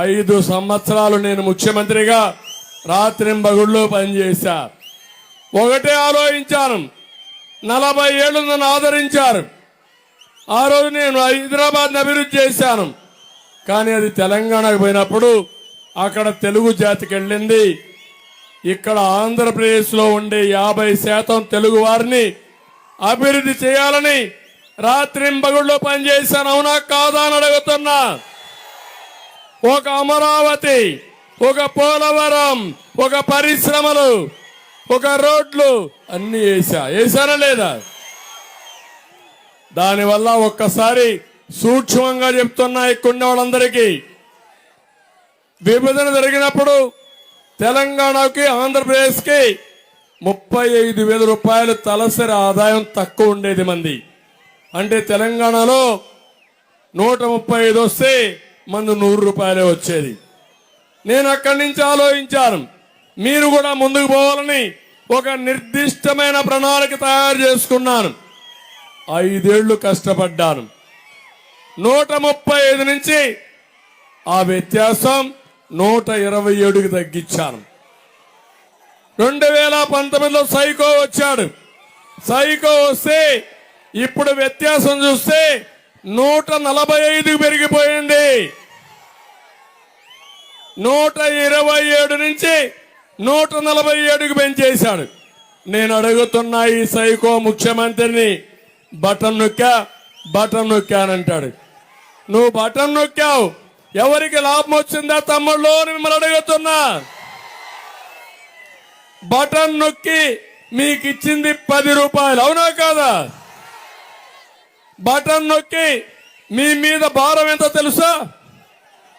ఐదు సంవత్సరాలు నేను ముఖ్యమంత్రిగా రాత్రింబగుళ్ళు పనిచేశా. ఒకటే ఆలోచించాను. నలభై ఏళ్ళు నన్ను ఆదరించారు. ఆ రోజు నేను హైదరాబాద్ని అభివృద్ధి చేశాను. కానీ అది తెలంగాణకు పోయినప్పుడు అక్కడ తెలుగు జాతికి వెళ్ళింది. ఇక్కడ ఆంధ్రప్రదేశ్లో ఉండే యాభై శాతం తెలుగు వారిని అభివృద్ధి చేయాలని రాత్రింబగుళ్ళు పనిచేశాను. అవునా కాదా అని అడుగుతున్నా. ఒక అమరావతి ఒక పోలవరం ఒక పరిశ్రమలు ఒక రోడ్లు అన్ని వేసా. వేసానా లేదా? దానివల్ల ఒక్కసారి సూక్ష్మంగా చెప్తున్నా ఇక్కడ వాళ్ళందరికీ విభజన జరిగినప్పుడు తెలంగాణకి ఆంధ్రప్రదేశ్కి ముప్పై ఐదు వేల రూపాయలు తలసరి ఆదాయం తక్కువ ఉండేది మంది. అంటే తెలంగాణలో నూట ముప్పై ఐదు వస్తే మందు నూరు రూపాయలే వచ్చేది. నేను అక్కడి నుంచి ఆలోచించాను. మీరు కూడా ముందుకు పోవాలని ఒక నిర్దిష్టమైన ప్రణాళిక తయారు చేసుకున్నాను. ఐదేళ్ళు కష్టపడ్డాను. నూట ముప్పై ఐదు నుంచి ఆ వ్యత్యాసం నూట ఇరవై ఏడుకి తగ్గించాను. రెండు వేల పంతొమ్మిదిలో సైకో వచ్చాడు. సైకో వస్తే ఇప్పుడు వ్యత్యాసం చూస్తే నూట నలభై ఐదుకి పెరిగిపోయింది. నూట ఇరవై ఏడు నుంచి నూట నలభై ఏడుకి పెంచేశాడు. నేను అడుగుతున్నా ఈ సైకో ముఖ్యమంత్రిని బటన్ నొక్కా బటన్ నొక్కానంటాడు నువ్వు బటన్ నొక్కావు. ఎవరికి లాభం వచ్చిందా తమ్ముళ్ళు అని మిమ్మల్ని అడుగుతున్నా. బటన్ నొక్కి మీకు ఇచ్చింది పది రూపాయలు. అవునా కాదా? బటన్ నొక్కి మీ మీద భారం ఎంత తెలుసా?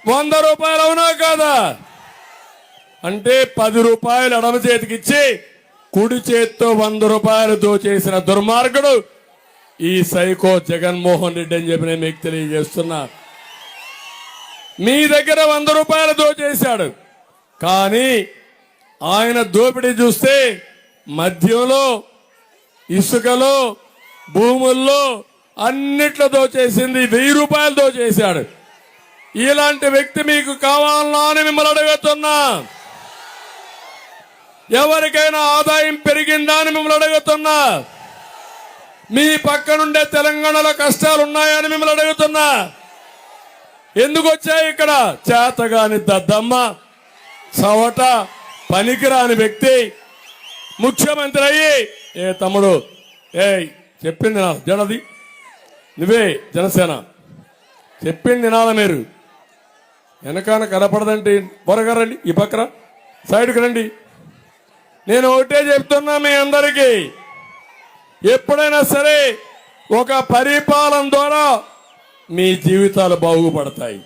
వంద రూపాయలు అవునా కాదా? అంటే పది రూపాయలు ఎడమ చేతికి ఇచ్చి కుడి చేత్తో వంద రూపాయలు దోచేసిన దుర్మార్గుడు ఈ సైకో జగన్మోహన్ రెడ్డి అని చెప్పి నేను మీకు తెలియజేస్తున్నా. మీ దగ్గర వంద రూపాయలు దోచేశాడు. కానీ ఆయన దోపిడీ చూస్తే మద్యంలో ఇసుకలో భూముల్లో అన్నిట్లో దోచేసింది వెయ్యి రూపాయలు దోచేశాడు. ఇలాంటి వ్యక్తి మీకు కావాలన్నా అని మిమ్మల్ని అడుగుతున్నా. ఎవరికైనా ఆదాయం పెరిగిందా అని మిమ్మల్ని అడుగుతున్నా. మీ పక్కనుండే తెలంగాణలో కష్టాలు ఉన్నాయని మిమ్మల్ని అడుగుతున్నా. ఎందుకు వచ్చాయి ఇక్కడ? చేతగాని దద్దమ్మ సవట పనికిరాని వ్యక్తి. ముఖ్యమంత్రి అయ్యి ఏ తమ్ముడు? ఏ చెప్పింది నా జనది నువ్వే జనసేన. చెప్పింది నినాద మీరు. వెనకాన కనపడదంటే త్వరగా రండి ఈ పక్కన సైడ్కి రండి. నేను ఒకటే చెప్తున్నా మీ అందరికీ. ఎప్పుడైనా సరే ఒక పరిపాలన ద్వారా మీ జీవితాలు బాగుపడతాయి.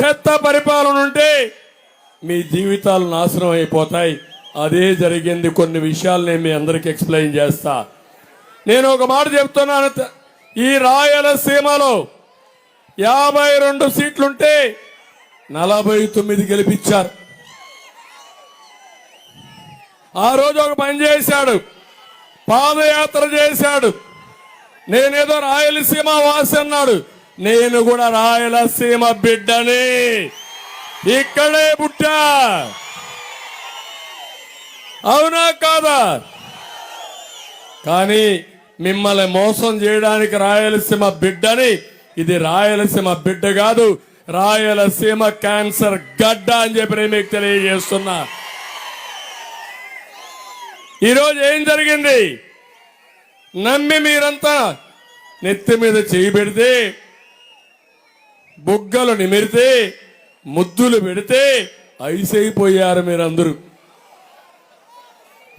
చెత్త పరిపాలన ఉంటే మీ జీవితాలు నాశనం అయిపోతాయి. అదే జరిగింది కొన్ని విషయాలు నేను మీ అందరికీ ఎక్స్ప్లెయిన్ చేస్తా. నేను ఒక మాట చెప్తున్నాను ఈ రాయలసీమలో యాభై రెండు సీట్లుంటే నలభై తొమ్మిది గెలిపించారు. ఆ రోజు ఒక పని చేశాడు పాదయాత్ర చేశాడు. నేనేదో రాయలసీమ వాసి అన్నాడు నేను కూడా రాయలసీమ బిడ్డని. ఇక్కడే పుట్టా. అవునా కాదా? కానీ మిమ్మల్ని మోసం చేయడానికి రాయలసీమ బిడ్డని. ఇది రాయలసీమ బిడ్డ కాదు. రాయలసీమ క్యాన్సర్ గడ్డ అని చెప్పి మీకు తెలియజేస్తున్నా. ఈరోజు ఏం జరిగింది? నమ్మి మీరంతా నెత్తి మీద చేయి పెడితే బుగ్గలు నిమిరితే ముద్దులు పెడితే ఐసైపోయారు మీరందరూ.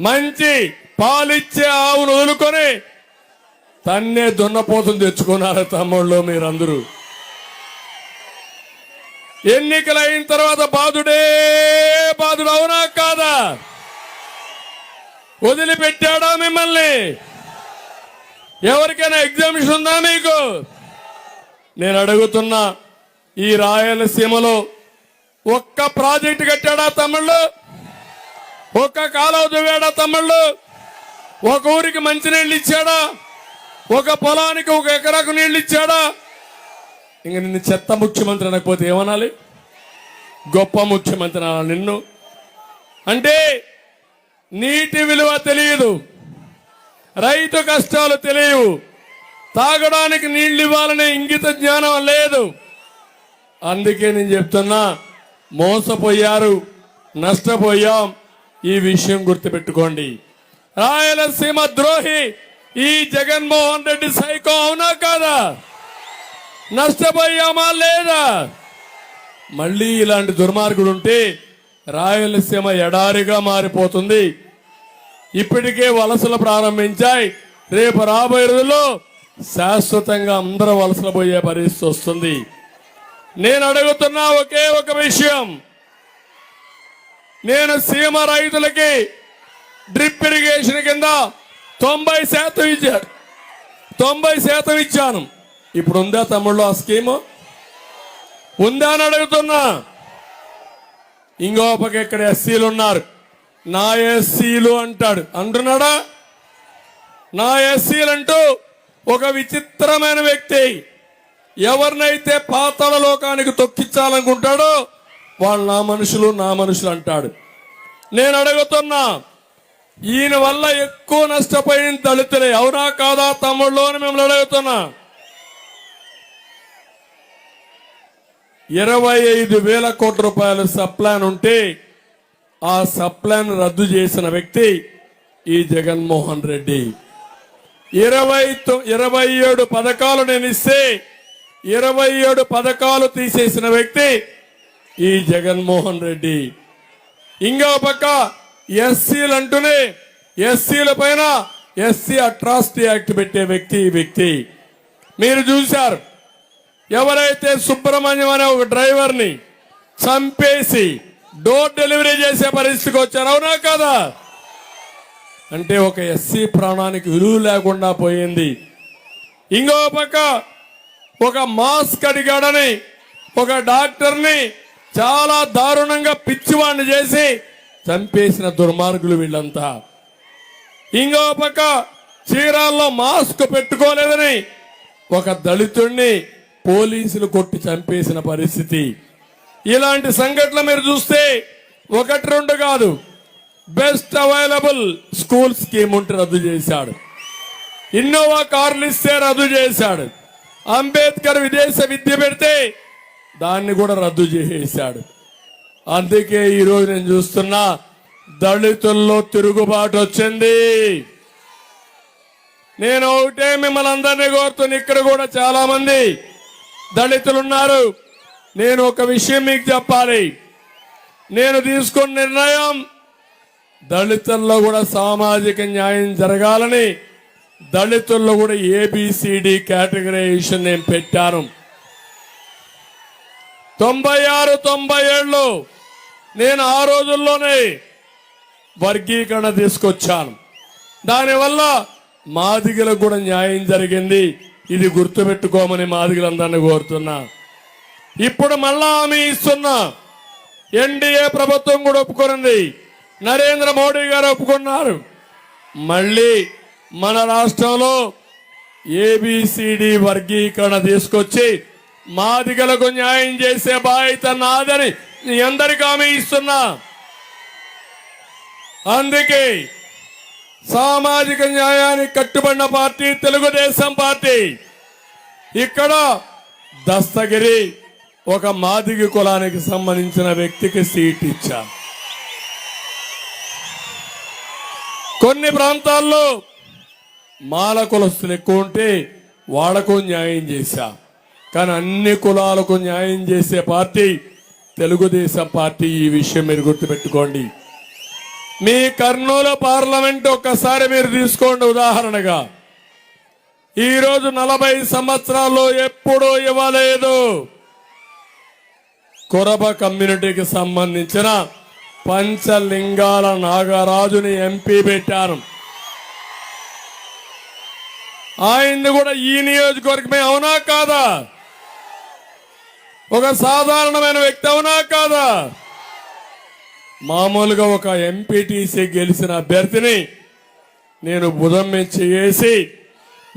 మంచి పాలిచ్చే ఆవును వదులుకొని తన్నే దున్నపోతులు తెచ్చుకున్నారు తమ్ముళ్ళు మీరందరూ? ఎన్నికలైన తర్వాత బాధుడే బాధుడు అవునా కాదా? వదిలిపెట్టాడా మిమ్మల్ని? ఎవరికైనా ఎగ్జామిషన్ ఉందా మీకు? నేను అడుగుతున్నా ఈ రాయలసీమలో ఒక్క ప్రాజెక్టు కట్టాడా తమ్ముళ్ళు? ఒక్క కాలువ దువ్వాడా తమ్ముళ్ళు? ఒక ఊరికి మంచినీళ్ళు ఇచ్చాడా? ఒక పొలానికి ఒక ఎకరాకు నీళ్ళు ఇచ్చాడా? ఇంక నిన్ను చెత్త ముఖ్యమంత్రి అనకపోతే ఏమనాలి? గొప్ప ముఖ్యమంత్రి అనాలి నిన్ను. అంటే నీటి విలువ తెలియదు రైతు కష్టాలు తెలియవు తాగడానికి నీళ్ళు ఇవ్వాలనే ఇంగిత జ్ఞానం లేదు. అందుకే నేను చెప్తున్నా మోసపోయారు నష్టపోయాం ఈ విషయం గుర్తుపెట్టుకోండి. రాయలసీమ ద్రోహి ఈ జగన్మోహన్ రెడ్డి సైకో అవునా కాదా? నష్టపోయామా లేదా? మళ్ళీ ఇలాంటి దుర్మార్గుడు ఉంటే రాయలసీమ ఎడారిగా మారిపోతుంది. ఇప్పటికే వలసలు ప్రారంభించాయి. రేపు రాబోయే రోజుల్లో శాశ్వతంగా అందరూ వలసలు పోయే పరిస్థితి వస్తుంది. నేను అడుగుతున్నా ఒకే ఒక విషయం. నేను సీమ రైతులకి డ్రిప్ ఇరిగేషన్ కింద తొంభై శాతం ఇచ్చాడు. తొంభై శాతం ఇచ్చాను. ఇప్పుడు ఉందా తమ్ముళ్ళు ఆ స్కీము? ఉందా అని అడుగుతున్నా. ఇంకో పక్క ఇక్కడ ఎస్సీలు ఉన్నారు. నా ఎస్సీలు అంటాడు. అంటున్నాడా? నా ఎస్సీలు అంటూ ఒక విచిత్రమైన వ్యక్తి ఎవరినైతే పాతల లోకానికి తొక్కించాలనుకుంటాడో వాళ్ళు నా మనుషులు నా మనుషులు అంటాడు. నేను అడుగుతున్నా ఈయన వల్ల ఎక్కువ నష్టపోయిన దళితులే. అవునా కాదా తమ్ముళ్ళు అని మిమ్మల్ని అడుగుతున్నా. ఇరవై ఐదు వేల కోట్ల రూపాయల సప్లాన్ ఉంటే ఆ సప్లాన్ రద్దు చేసిన వ్యక్తి ఈ జగన్మోహన్ రెడ్డి. ఇరవై ఇరవై ఏడు పథకాలు నేను ఇస్తే ఇరవై ఏడు పథకాలు తీసేసిన వ్యక్తి ఈ జగన్మోహన్ రెడ్డి. ఇంకో పక్క ఎస్సీలు అంటూనే ఎస్సీల పైన ఎస్సీ అట్రాసిటీ యాక్ట్ పెట్టే వ్యక్తి ఈ వ్యక్తి. మీరు చూశారు. ఎవరైతే సుబ్రహ్మణ్యం అనే ఒక డ్రైవర్ని చంపేసి డోర్ డెలివరీ చేసే పరిస్థితికి వచ్చారు అవునా కదా? అంటే ఒక ఎస్సీ ప్రాణానికి విలువ లేకుండా పోయింది. ఇంకో పక్క ఒక మాస్క్ అడిగాడని ఒక డాక్టర్ని చాలా దారుణంగా పిచ్చివాడిని చేసి చంపేసిన దుర్మార్గులు వీళ్ళంతా. ఇంకో పక్క చీరాల్లో మాస్క్ పెట్టుకోలేదని ఒక దళితుణ్ణి పోలీసులు కొట్టి చంపేసిన పరిస్థితి. ఇలాంటి సంఘటనలు మీరు చూస్తే ఒకటి రెండు కాదు బెస్ట్ అవైలబుల్ స్కూల్ స్కీమ్ ఉంటే రద్దు చేశాడు. ఇన్నోవా కార్లు ఇస్తే రద్దు చేశాడు. అంబేద్కర్ విదేశ విద్య పెడితే దాన్ని కూడా రద్దు చేశాడు అందుకే ఈరోజు నేను చూస్తున్నా దళితుల్లో తిరుగుబాటు వచ్చింది. నేను ఒకటే మిమ్మల్ని అందరినీ కోరుతున్నా ఇక్కడ కూడా చాలా మంది దళితులు ఉన్నారు. నేను ఒక విషయం మీకు చెప్పాలి. నేను తీసుకున్న నిర్ణయం దళితుల్లో కూడా సామాజిక న్యాయం జరగాలని దళితుల్లో కూడా ఏబిసిడి కేటగరైజేషన్ నేను పెట్టాను. తొంభై ఆరు తొంభై ఏళ్ళు నేను ఆ రోజుల్లోనే వర్గీకరణ తీసుకొచ్చాను. దానివల్ల మాదిగలకు కూడా న్యాయం జరిగింది. ఇది గుర్తుపెట్టుకోమని మాదిగలందరినీ కోరుతున్నా. ఇప్పుడు మళ్ళా హామీ ఇస్తున్నా ఎన్డీఏ ప్రభుత్వం కూడా ఒప్పుకున్నది నరేంద్ర మోడీ గారు ఒప్పుకున్నారు. మళ్ళీ మన రాష్ట్రంలో ఏబిసిడి వర్గీకరణ తీసుకొచ్చి మాదిగలకు న్యాయం చేసే బాధ్యత నాదని మీ అందరికీ హామీ ఇస్తున్నా. అందుకే సామాజిక న్యాయానికి కట్టుబడిన పార్టీ తెలుగుదేశం పార్టీ ఇక్కడ దస్తగిరి ఒక మాదిగ కులానికి సంబంధించిన వ్యక్తికి సీట్ ఇచ్చా. కొన్ని ప్రాంతాల్లో మాల కులస్తులు ఎక్కువ ఉంటే వాళ్ళకు న్యాయం చేశా. కానీ అన్ని కులాలకు న్యాయం చేసే పార్టీ తెలుగుదేశం పార్టీ ఈ విషయం మీరు గుర్తుపెట్టుకోండి. మీ కర్నూలు పార్లమెంట్ ఒక్కసారి మీరు తీసుకోండి ఉదాహరణగా. ఈరోజు నలభై సంవత్సరాల్లో ఎప్పుడూ ఇవ్వలేదు. కొరబ కమ్యూనిటీకి సంబంధించిన పంచలింగాల నాగరాజుని ఎంపీ పెట్టారు. ఆయన్ని కూడా ఈ నియోజకవర్గమే అవునా కాదా? ఒక సాధారణమైన వ్యక్తి అవునా కాదా? మామూలుగా ఒక ఎంపీటీసీ గెలిచిన అభ్యర్థిని నేను బుధం చేసి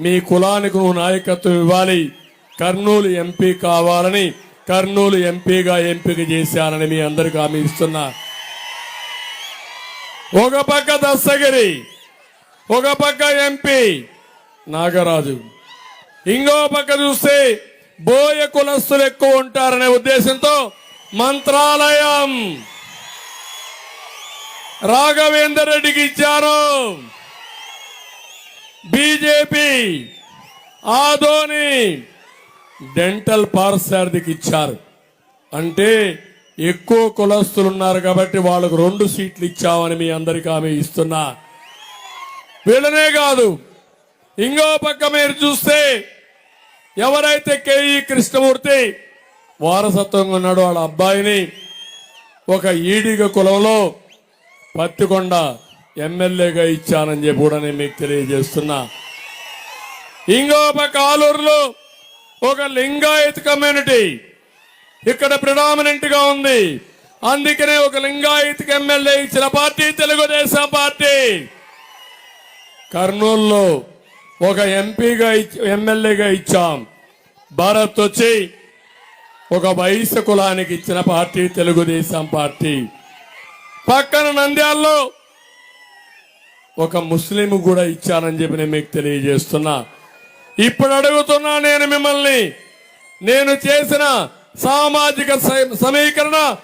మీ కులానికి నువ్వు నాయకత్వం ఇవ్వాలి. కర్నూలు ఎంపీ కావాలని కర్నూలు ఎంపీగా ఎంపిక చేశానని మీ అందరికి హామీ ఇస్తున్నా. ఒక పక్క దస్తగిరి ఒక పక్క ఎంపీ నాగరాజు. ఇంకో పక్క చూస్తే బోయ కులస్తులు ఎక్కువ ఉంటారనే ఉద్దేశంతో మంత్రాలయం రాఘవేందర్ రెడ్డికి ఇచ్చారు. బీజేపీ ఆదోని డెంటల్ పార్సార్థికి ఇచ్చారు. అంటే ఎక్కువ కులస్తులు ఉన్నారు కాబట్టి వాళ్ళకు రెండు సీట్లు ఇచ్చామని మీ అందరికీ ఆమె ఇస్తున్నా. వీళ్ళనే కాదు ఇంకో పక్క మీరు చూస్తే ఎవరైతే కేఈ కృష్ణమూర్తి వారసత్వంగా ఉన్నాడో వాళ్ళ అబ్బాయిని ఒక ఈడిగ కులంలో పత్తికొండ ఎమ్మెల్యేగా ఇచ్చానని చెప్పి కూడా నేను మీకు తెలియజేస్తున్నా. ఇంకో పక్క ఒక లింగాయత్ కమ్యూనిటీ ఇక్కడ ప్రిడామినెంట్గా ఉంది. అందుకనే ఒక లింగాయత్ ఎమ్మెల్యే ఇచ్చిన పార్టీ తెలుగుదేశం పార్టీ. కర్నూలులో ఒక ఎంపీగా ఎమ్మెల్యేగా ఇచ్చాం. భారత్ వచ్చి ఒక వయసు కులానికి ఇచ్చిన పార్టీ తెలుగుదేశం పార్టీ. పక్కన నంద్యాల్లో ఒక ముస్లిం కూడా ఇచ్చానని చెప్పి నేను మీకు తెలియజేస్తున్నా. ఇప్పుడు అడుగుతున్నా నేను మిమ్మల్ని నేను చేసిన సామాజిక సమీకరణ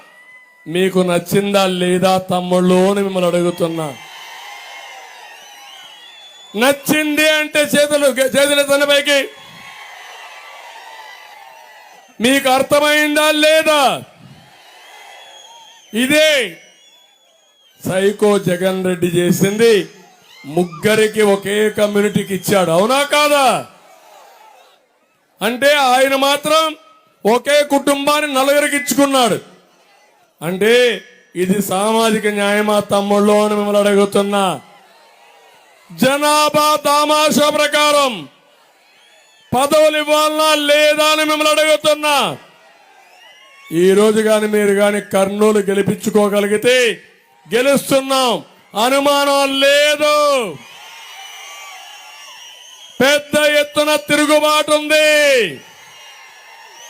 మీకు నచ్చిందా లేదా తమ్ముళ్ళు అని మిమ్మల్ని అడుగుతున్నా. నచ్చింది అంటే చేతులు చేతుల తనపైకి మీకు అర్థమైందా లేదా? ఇదే సైకో జగన్ రెడ్డి చేసింది. ముగ్గురికి ఒకే కమ్యూనిటీకి ఇచ్చాడు. అవునా కాదా? అంటే ఆయన మాత్రం ఒకే కుటుంబాన్ని నలుగురికి ఇచ్చుకున్నాడు. అంటే ఇది సామాజిక న్యాయమా తమ్ముళ్ళు అని మిమ్మల్ని అడుగుతున్నా. జనాభా దామాషా ప్రకారం పదవులు ఇవ్వాలన్నా లేదా అని మిమ్మల్ని అడుగుతున్నా. ఈరోజు కానీ మీరు కానీ కర్నూలు గెలిపించుకోగలిగితే గెలుస్తున్నాం. అనుమానం లేదు. పెద్ద ఎత్తున తిరుగుబాటు ఉంది.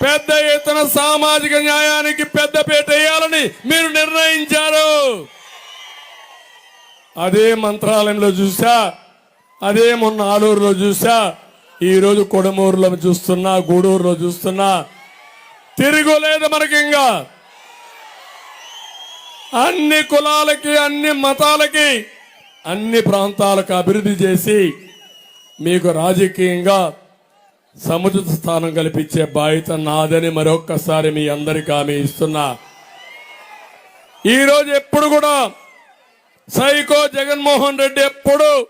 పెద్ద ఎత్తున సామాజిక న్యాయానికి పెద్దపీట వేయాలని మీరు నిర్ణయించారు. అదే మంత్రాలయంలో చూసా అదే మొన్న ఆలూరులో చూసా ఈరోజు కొడమూరులో చూస్తున్నా గూడూరులో చూస్తున్నా. తిరుగులేదు మనకి ఇంకా. అన్ని కులాలకి అన్ని మతాలకి అన్ని ప్రాంతాలకు అభివృద్ధి చేసి మీకు రాజకీయంగా సముచిత స్థానం కల్పించే బాధ్యత నాదని మరొక్కసారి మీ అందరికీ హామీ ఇస్తున్నా. ఈరోజు ఎప్పుడు కూడా సైకో జగన్మోహన్ రెడ్డి ఎప్పుడు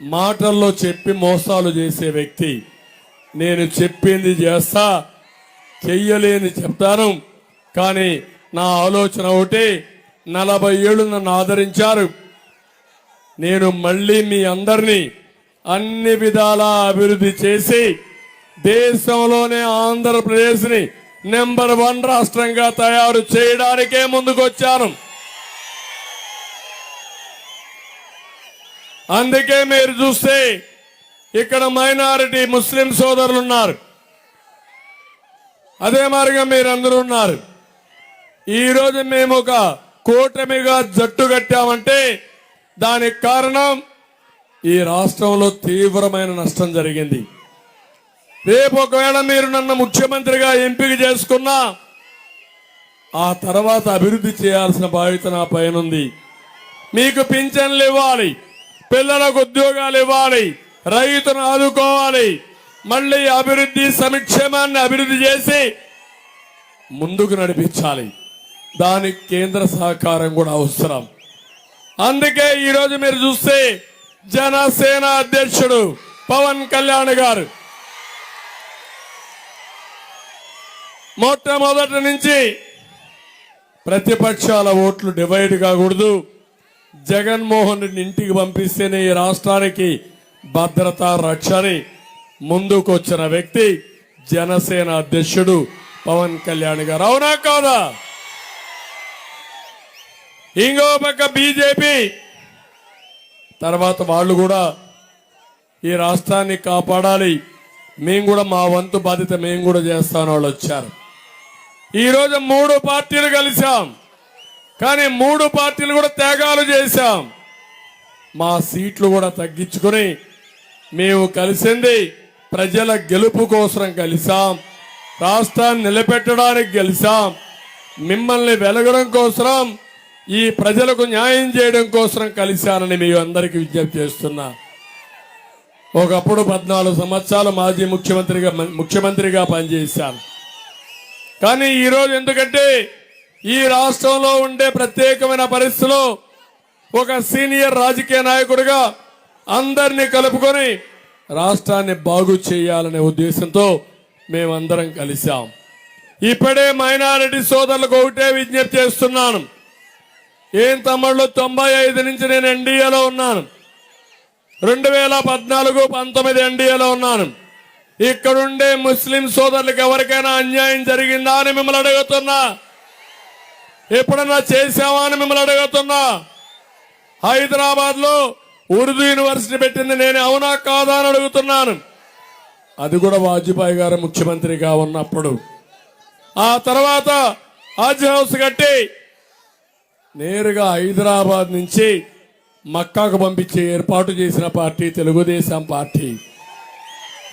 మాటల్లో చెప్పి మోసాలు చేసే వ్యక్తి. నేను చెప్పింది చేస్తా చెయ్యలేని చెప్తాను. కానీ నా ఆలోచన ఒకటి నలభై ఏళ్ళు నన్ను ఆదరించారు. నేను మళ్ళీ మీ అందరినీ అన్ని విధాలా అభివృద్ధి చేసి దేశంలోనే ఆంధ్రప్రదేశ్ని నెంబర్ వన్ రాష్ట్రంగా తయారు చేయడానికే ముందుకొచ్చాను. అందుకే మీరు చూస్తే ఇక్కడ మైనారిటీ ముస్లిం సోదరులు ఉన్నారు అదే మార్గం మీరు అందరూ ఉన్నారు ఈరోజు మేము ఒక కూటమిగా జట్టు కట్టామంటే దానికి కారణం ఈ రాష్ట్రంలో తీవ్రమైన నష్టం జరిగింది. రేపు ఒకవేళ మీరు నన్ను ముఖ్యమంత్రిగా ఎంపిక చేసుకున్నా ఆ తర్వాత అభివృద్ధి చేయాల్సిన బాధ్యత నా పైన ఉంది మీకు పింఛన్లు ఇవ్వాలి. పిల్లలకు ఉద్యోగాలు ఇవ్వాలి రైతును ఆదుకోవాలి మళ్ళీ అభివృద్ధి సంక్షేమాన్ని అభివృద్ధి చేసి ముందుకు నడిపించాలి. దానికి కేంద్ర సహకారం కూడా అవసరం. అందుకే ఈరోజు మీరు చూస్తే జనసేన అధ్యక్షుడు పవన్ కళ్యాణ్ గారు. మొట్టమొదటి నుంచి ప్రతిపక్షాల ఓట్లు డివైడ్ కాకూడదు. జగన్మోహన్ రెడ్డి ఇంటికి పంపిస్తేనే ఈ రాష్ట్రానికి భద్రత రక్షని ముందుకు వచ్చిన వ్యక్తి జనసేన అధ్యక్షుడు పవన్ కళ్యాణ్ గారు. అవునా కాదా? ఇంకో పక్క బీజేపీ. తర్వాత వాళ్ళు కూడా ఈ రాష్ట్రాన్ని కాపాడాలి. మేము కూడా మా వంతు బాధ్యత మేము కూడా చేస్తామని వాళ్ళు వచ్చారు. ఈరోజు మూడు పార్టీలు కలిసాం కానీ మూడు పార్టీలు కూడా త్యాగాలు చేశాం. మా సీట్లు కూడా తగ్గించుకుని మేము కలిసింది ప్రజల గెలుపు కోసం కలిసాం. రాష్ట్రాన్ని నిలబెట్టడానికి గెలిసాం. మిమ్మల్ని వెలగడం కోసం ఈ ప్రజలకు న్యాయం చేయడం కోసం కలిశానని మీ అందరికీ విజ్ఞప్తి చేస్తున్నా. ఒకప్పుడు పద్నాలుగు సంవత్సరాలు మాజీ ముఖ్యమంత్రిగా ముఖ్యమంత్రిగా పనిచేశాను. కానీ ఈరోజు ఎందుకంటే ఈ రాష్ట్రంలో ఉండే ప్రత్యేకమైన పరిస్థితిలో ఒక సీనియర్ రాజకీయ నాయకుడిగా అందరినీ కలుపుకొని రాష్ట్రాన్ని బాగు చేయాలనే ఉద్దేశంతో మేమందరం కలిశాం. ఇప్పుడే మైనారిటీ సోదరులకు ఒకటే విజ్ఞప్తి చేస్తున్నాను. ఏం తమ్ముళ్ళు తొంభై ఐదు నుంచి నేను ఎన్డీఏలో ఉన్నాను. రెండు వేల పద్నాలుగు పంతొమ్మిది ఎన్డీఏలో ఉన్నాను. ఇక్కడుండే ముస్లిం సోదరులకు ఎవరికైనా అన్యాయం జరిగిందా అని మిమ్మల్ని అడుగుతున్నా. ఎప్పుడన్నా చేశావా అని మిమ్మల్ని అడుగుతున్నా? హైదరాబాద్లో ఉర్దూ యూనివర్సిటీ పెట్టింది నేను అవునా కాదా అని అడుగుతున్నాను. అది కూడా వాజ్పేయి గారు ముఖ్యమంత్రిగా ఉన్నప్పుడు. ఆ తర్వాత హజ్ హౌస్ కట్టి నేరుగా హైదరాబాద్ నుంచి మక్కాకు పంపించే ఏర్పాటు చేసిన పార్టీ తెలుగుదేశం పార్టీ.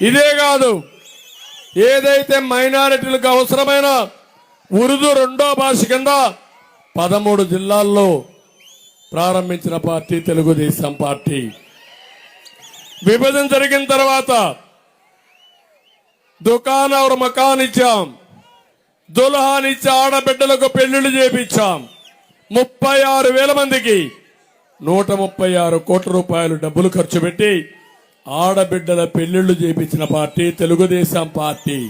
ఇదే కాదు ఏదైతే మైనారిటీలకు అవసరమైన ఉర్దూ రెండో భాష కింద పదమూడు జిల్లాల్లో ప్రారంభించిన పార్టీ తెలుగుదేశం పార్టీ. విభజన జరిగిన తర్వాత దుకాణ మకానిచ్చాం మకాన్ ఇచ్చాం. ఆడబిడ్డలకు పెళ్ళిళ్ళు చేపించాం. ముప్పై ఆరు వేల మందికి నూట ముప్పై ఆరు కోట్ల రూపాయలు డబ్బులు ఖర్చు పెట్టి ఆడబిడ్డల పెళ్ళిళ్ళు చేపించిన పార్టీ తెలుగుదేశం పార్టీ.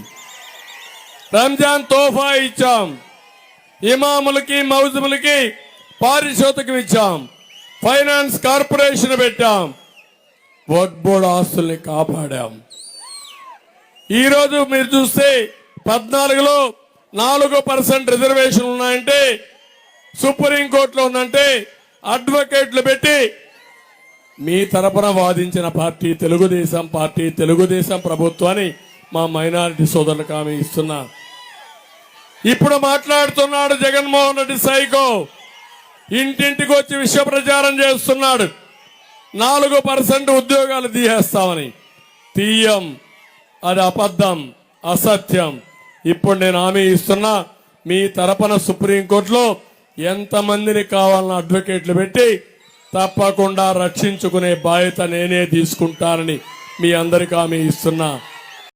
రంజాన్ తోఫా ఇచ్చాం. ఇమాములకి మౌజుములకి పారితోషికం ఇచ్చాం. ఫైనాన్స్ కార్పొరేషన్ పెట్టాం. వర్క్ బోర్డ్ ఆస్తుల్ని కాపాడాం. ఈరోజు మీరు చూస్తే పద్నాలుగులో నాలుగు పర్సెంట్ రిజర్వేషన్ ఉన్నాయంటే సుప్రీంకోర్టులో ఉందంటే అడ్వకేట్లు పెట్టి మీ తరపున వాదించిన పార్టీ తెలుగుదేశం పార్టీ తెలుగుదేశం ప్రభుత్వాన్ని మా మైనారిటీ సోదరులకు ఆమె ఇస్తున్నా. ఇప్పుడు మాట్లాడుతున్నాడు జగన్మోహన్ రెడ్డి సైకో. ఇంటింటికి వచ్చి విషయ ప్రచారం చేస్తున్నాడు. నాలుగు పర్సెంట్ ఉద్యోగాలు తీసేస్తామని. తీయం. అది అబద్ధం. అసత్యం. ఇప్పుడు నేను హామీ ఇస్తున్నా మీ తరపున సుప్రీంకోర్టులో ఎంతమందిని కావాలన్న అడ్వకేట్లు పెట్టి తప్పకుండా రక్షించుకునే బాధ్యత నేనే తీసుకుంటానని మీ అందరికీ హామీ ఇస్తున్నా.